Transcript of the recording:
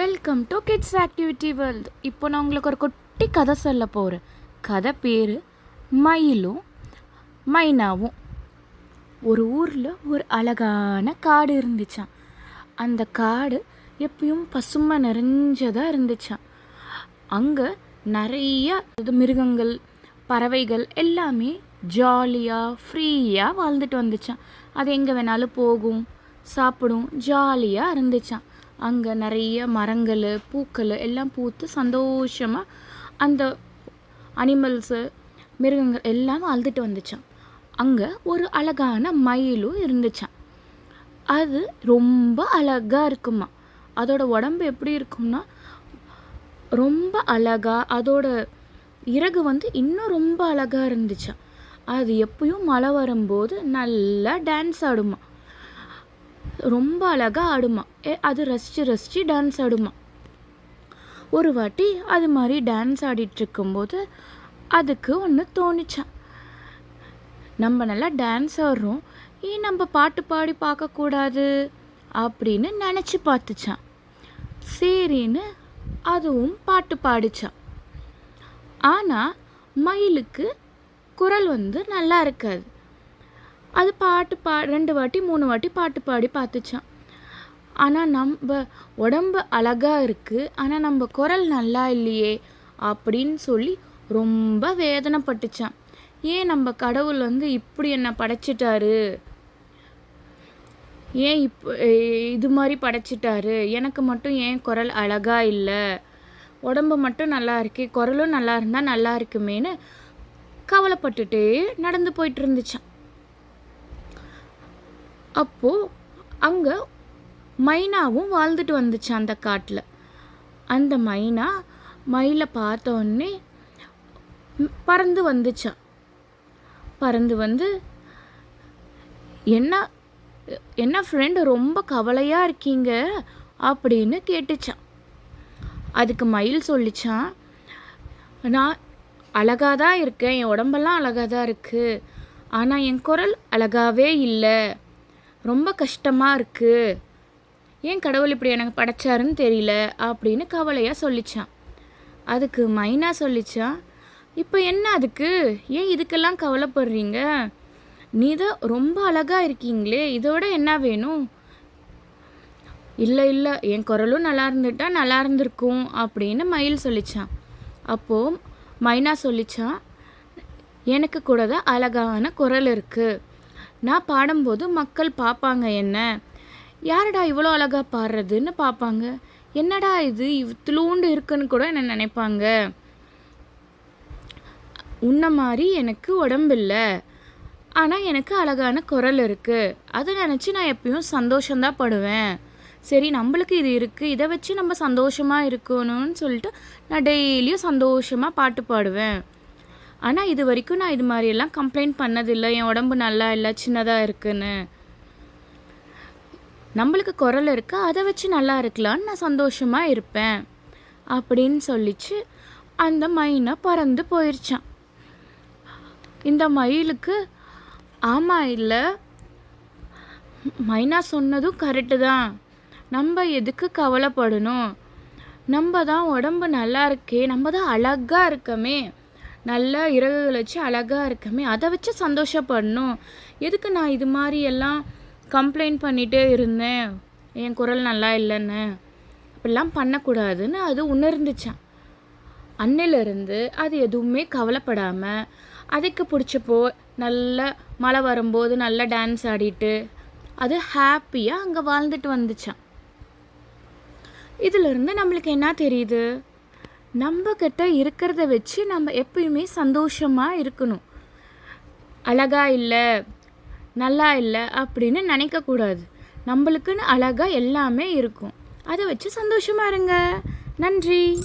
Welcome to kids activity world இப்போ நான் உங்களுக்கு ஒரு குட்டி கதை சொல்ல போகிறேன் கதை பேர் மயிலும் மைனாவும். ஒரு ஊரில் ஒரு அழகான காடு இருந்துச்சான் அந்த காடு எப்பயும் பசுமை நிறைஞ்சதாக இருந்துச்சான் அங்கே நிறைய மிருகங்கள் பறவைகள் எல்லாமே ஜாலியாக ஃப்ரீயாக வாழ்ந்துட்டு வந்துச்சான் அது எங்கே வேணாலும் போகும் சாப்பிடும் ஜாலியாக இருந்துச்சான் அங்கே நிறைய மரங்கள் பூக்கள் எல்லாம் பூத்து சந்தோஷமாக அந்த அனிமல்ஸு மிருகங்கள் எல்லாம் அழுதுட்டு வந்துச்சான் அங்கே ஒரு அழகான மயிலும் இருந்துச்சான் அது ரொம்ப அழகாக இருக்குமா? அதோட உடம்பு எப்படி இருக்கும்னா ரொம்ப அழகாக அதோட இறகு வந்து இன்னும் ரொம்ப அழகாக இருந்துச்சான் அது எப்பயும் மழை வரும்போது நல்லா டான்ஸ் ஆடுமா? ரொம்ப அழகாக ஆடுமா. ஏ அது ரசித்து ரசித்து டான்ஸ் ஆடுமா. ஒரு வாட்டி அது மாதிரி டான்ஸ் ஆடிட்டுருக்கும்போது அதுக்கு ஒன்று தோணுச்சான் நம்ம நல்லா டான்ஸ் ஆடுறோம். ஏன் நம்ம பாட்டு பாடி பார்க்கக்கூடாது அப்படின்னு நினச்சி பார்த்துச்சான் சரின்னு அதுவும் பாட்டு பாடிச்சான் ஆனால் மயிலுக்கு குரல் வந்து நல்லா இருக்காது. அது பாட்டு பா ரெண்டு வாட்டி மூணு வாட்டி பாட்டு பாடி பார்த்துச்சான் ஆனால் நம்ம உடம்பு அழகாக இருக்குது ஆனால் நம்ம குரல் நல்லா இல்லையே அப்படின்னு சொல்லி ரொம்ப வேதனைப்பட்டுச்சான் ஏன் நம்ம கடவுள் வந்து இப்படி என்ன படைச்சிட்டாரு? ஏன் இப் இது மாதிரி படைச்சிட்டாரு? எனக்கு மட்டும் ஏன் குரல் அழகாக இல்லை? உடம்பு மட்டும் நல்லா இருக்கே குரலும் நல்லா இருந்தால் நல்லா இருக்குமேனு கவலைப்பட்டுட்டே நடந்து போயிட்டு இருந்துச்சான் அப்போது அங்கே மைனாவும் வாழ்ந்துட்டு வந்துச்சு அந்த காட்டில். அந்த மைனா மயிலை பார்த்தோன்னே பறந்து வந்துச்சான் பறந்து வந்து என்ன என்ன ஃப்ரெண்டு ரொம்ப கவலையாக இருக்கீங்க? அப்படின்னு கேட்டுச்சான் அதுக்கு மயில் சொல்லிச்சான் நான் அழகாக தான் இருக்கேன். என் உடம்பெல்லாம் அழகாக தான் இருக்குது ஆனால் என் குரல் அழகாவே இல்லை. ரொம்ப கஷ்டமாக இருக்குது ஏன் கடவுள் இப்படி எனக்கு படைச்சாருன்னு தெரியல அப்படின்னு கவலையாக சொல்லிச்சான். அதுக்கு மைனா சொல்லிச்சான் இப்போ என்ன அதுக்கு? ஏன் இதுக்கெல்லாம் கவலைப்படுறீங்க? நீ தான் ரொம்ப அழகாக இருக்கீங்களே இதோட என்ன வேணும்? இல்லை இல்லை என் குரலும் நல்லா இருந்துட்டா நல்லா இருந்திருக்கும் அப்படின்னு மயில் சொல்லிச்சான். அப்போது மைனா சொல்லிச்சான் எனக்கு கூட தான் அழகான குரல் இருக்குது நான் பாடும்போது மக்கள் பார்ப்பாங்க என்ன? யாரடா இவ்வளோ அழகாக பாடுறதுன்னு பார்ப்பாங்க. என்னடா இது இவ்வளோண்டு இருக்குன்னு கூட என்ன நினைப்பாங்க? உன்ன மாதிரி எனக்கு உடம்பு இல்லை ஆனால் எனக்கு அழகான குரல் இருக்குது அதை நினச்சி நான் எப்பயும் சந்தோஷந்தான் படுவேன். சரி நம்மளுக்கு இது இருக்குது இதை வச்சு நம்ம சந்தோஷமாக இருக்கணும்னு சொல்லிட்டு நான் டெய்லியும் சந்தோஷமாக பாட்டு பாடுவேன். ஆனால் இது வரைக்கும் நான் இது மாதிரியெல்லாம் கம்ப்ளைண்ட் பண்ணதில்லை. என் உடம்பு நல்லா இல்லை சின்னதாக இருக்குன்னு. நம்மளுக்கு குரல் இருக்கு அதை வச்சு நல்லா இருக்கலான்னு நான் சந்தோஷமாக இருப்பேன். அப்படின்னு சொல்லிச்சு. அந்த மைனை பறந்து போயிருச்சான். இந்த மயிலுக்கு ஆமாம் இல்லை. மைனா சொன்னதும் கரெக்டு தான். நம்ம எதுக்கு கவலைப்படணும்? நம்ம தான் உடம்பு நல்லா இருக்கே. நம்ம தான் அழகாக இருக்கமே. நல்லா இறகுகள் வச்சு அழகாக இருக்கமே அதை வச்சு சந்தோஷப்படணும். எதுக்கு நான் இது மாதிரி எல்லாம் கம்ப்ளைண்ட் பண்ணிகிட்டே இருந்தேன்? என் குரல் நல்லா இல்லைன்னு. அப்படிலாம் பண்ணக்கூடாதுன்னு அது உணர்ந்துச்சான் அன்னிலிருந்து அது எதுவுமே கவலைப்படாமல் அதுக்கு பிடிச்சப்போ நல்ல மழை வரும்போது நல்லா டான்ஸ் ஆடிட்டு அது ஹாப்பியாக அங்கே வாழ்ந்துட்டு வந்துச்சான் இதிலிருந்து நம்மளுக்கு என்ன தெரியுது? நம்ம கிட்ட இருக்கிறத வச்சு நம்ம எப்பயுமே சந்தோஷமாக இருக்கணும். அழகா இல்லை நல்லா இல்லை அப்படின்னு நினைக்கக்கூடாது நம்மளுக்குன்னு அழகாக எல்லாமே இருக்கும். அதை வச்சு சந்தோஷமாக இருங்க. நன்றி.